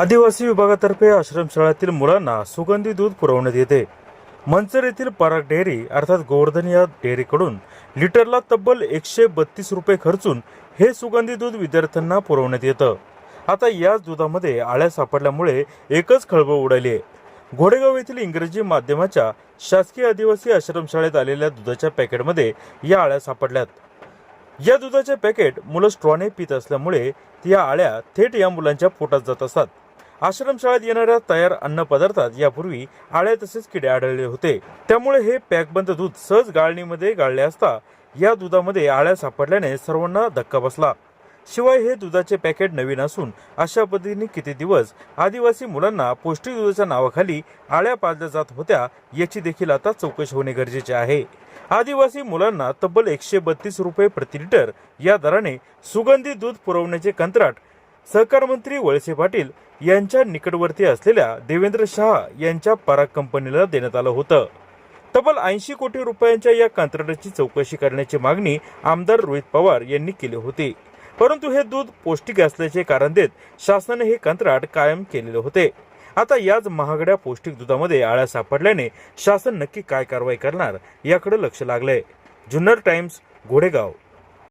आदिवासी विभागातर्फे आश्रमशाळेतील मुलांना सुगंधी दूध पुरवण्यात येते. मंचर येथील पराग डेअरी अर्थात गोवर्धन या डेअरीकडून लिटरला तब्बल एकशे बत्तीस रुपये खर्चून हे सुगंधी दूध विद्यार्थ्यांना पुरवण्यात येतं. आता याच दुधामध्ये आळ्या सापडल्यामुळे एकच खळबळ उडाली आहे. घोडेगाव येथील इंग्रजी माध्यमाच्या शासकीय आदिवासी आश्रमशाळेत आलेल्या दुधाच्या पॅकेटमध्ये या आळ्या सापडल्यात. या दुधाचे पॅकेट मुलं स्ट्रॉने पित असल्यामुळे या आळ्या थेट या मुलांच्या पोटात जात असतात. आश्रमशाळेत येणाऱ्या तयार अन्न पदार्थात यापूर्वी आळ्या तसेच किडे आढळले होते. त्यामुळे हे पॅकबंद दूध सहज गाळणीमध्ये गाळले असता या दुधामध्ये आळ्या सापडल्याने सर्वांना धक्का बसला. शिवाय हे दुधाचे पॅकेट नवीन असून अशा पद्धतीने किती दिवस आदिवासी मुलांना पौष्टिक दुधाच्या नावाखाली आळ्या पाजल्या जात होत्या याची देखील आता चौकशी होणे गरजेचे आहे. आदिवासी मुलांना तब्बल एकशे बत्तीस रुपये प्रति लिटर या दराने सुगंधी दूध पुरवण्याचे कंत्राट सहकार मंत्री वळसे पाटील यांच्या निकटवर्ती असलेल्या देवेंद्र शहा यांच्या पराग कंपनीला देण्यात आलं होतं. तब्बल ऐंशी कोटी रुपयांच्या या कंत्राटाची चौकशी करण्याची मागणी आमदार रोहित पवार यांनी केली होती. परंतु हे दूध पौष्टिक असल्याचे कारण देत शासनाने हे कंत्राट कायम केलेले होते. आता याच महागड्या पौष्टिक दुधामध्ये आळ्या सापडल्याने शासन नक्की काय कारवाई करणार याकडे लक्ष लागले जुन्नर टाइम्स घोडेगाव.